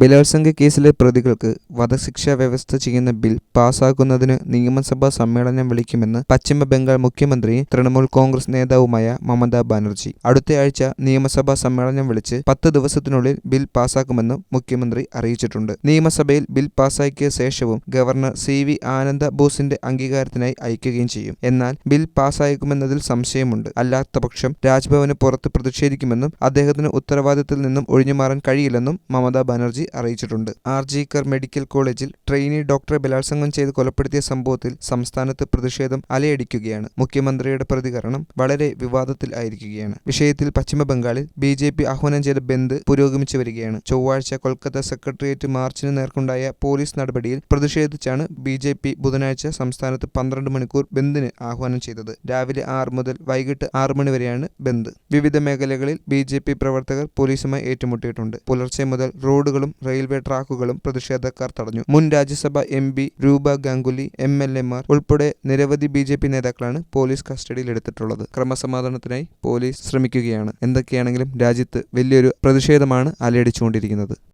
ബലാത്സംഗ കേസിലെ പ്രതികൾക്ക് വധശിക്ഷ വ്യവസ്ഥ ചെയ്യുന്ന ബിൽ പാസാക്കുന്നതിന് നിയമസഭാ സമ്മേളനം വിളിക്കുമെന്ന് പശ്ചിമ ബംഗാൾ മുഖ്യമന്ത്രി തൃണമൂൽ കോൺഗ്രസ് നേതാവുമായ മമതാ ബാനർജി. അടുത്തയാഴ്ച നിയമസഭാ സമ്മേളനം വിളിച്ച് പത്ത് ദിവസത്തിനുള്ളിൽ ബിൽ പാസാക്കുമെന്നും മുഖ്യമന്ത്രി അറിയിച്ചിട്ടുണ്ട്. നിയമസഭയിൽ ബിൽ പാസാക്കിയ ശേഷവും ഗവർണർ സി വി ആനന്ദ ബോസിന്റെ അംഗീകാരത്തിനായി അയക്കുകയും ചെയ്യും. എന്നാൽ ബിൽ പാസായേക്കുമെന്നതിൽ സംശയമുണ്ട്. അല്ലാത്ത പക്ഷം രാജ്ഭവന് പുറത്ത് പ്രതിഷേധിക്കുമെന്നും അദ്ദേഹത്തിന് ഉത്തരവാദിത്തത്തിൽ നിന്നും ഒഴിഞ്ഞുമാറാൻ കഴിയില്ലെന്നും മമതാ ബാനർജി അറിയിച്ചിട്ടുണ്ട്. ആർ ജി കർ മെഡിക്കൽ കോളേജിൽ ട്രെയിനി ഡോക്ടറെ ബലാത്സംഗം ചെയ്ത് കൊലപ്പെടുത്തിയ സംഭവത്തിൽ സംസ്ഥാനത്ത് പ്രതിഷേധം അലയടിക്കുകയാണ്. മുഖ്യമന്ത്രിയുടെ പ്രതികരണം വളരെ വിവാദത്തിൽ ആയിരിക്കുകയാണ്. വിഷയത്തിൽ പശ്ചിമ ബംഗാളിൽ ബി ജെ പി ആഹ്വാനം ചെയ്ത ബന്ദ് പുരോഗമിച്ചു വരികയാണ്. ചൊവ്വാഴ്ച കൊൽക്കത്ത സെക്രട്ടേറിയറ്റ് മാർച്ചിന് നേർക്കുണ്ടായ പോലീസ് നടപടിയിൽ പ്രതിഷേധിച്ചാണ് ബി ജെ പി ബുധനാഴ്ച സംസ്ഥാനത്ത് പന്ത്രണ്ട് മണിക്കൂർ ബന്ദിന് ആഹ്വാനം ചെയ്തത്. രാവിലെ ആറ് മുതൽ വൈകിട്ട് ആറ് മണി വരെയാണ് ബന്ദ്. വിവിധ മേഖലകളിൽ ബി ജെ പി പ്രവർത്തകർ പോലീസുമായി ഏറ്റുമുട്ടിയിട്ടുണ്ട്. പുലർച്ചെ മുതൽ റോഡുകളും റെയിൽവേ ട്രാക്കുകളും പ്രതിഷേധക്കാർ തടഞ്ഞു. മുൻ രാജ്യസഭ എം പി രൂപ ഗാംഗുലി എം എൽ എമാർ ഉൾപ്പെടെ നിരവധി ബി ജെ പി നേതാക്കളാണ് പോലീസ് കസ്റ്റഡിയിലെടുത്തിട്ടുള്ളത് ക്രമസമാധാനത്തിനായി പോലീസ് ശ്രമിക്കുകയാണ്. എന്തൊക്കെയാണെങ്കിലും രാജ്യത്ത് വലിയൊരു പ്രതിഷേധമാണ് അലയടിച്ചുകൊണ്ടിരിക്കുന്നത്.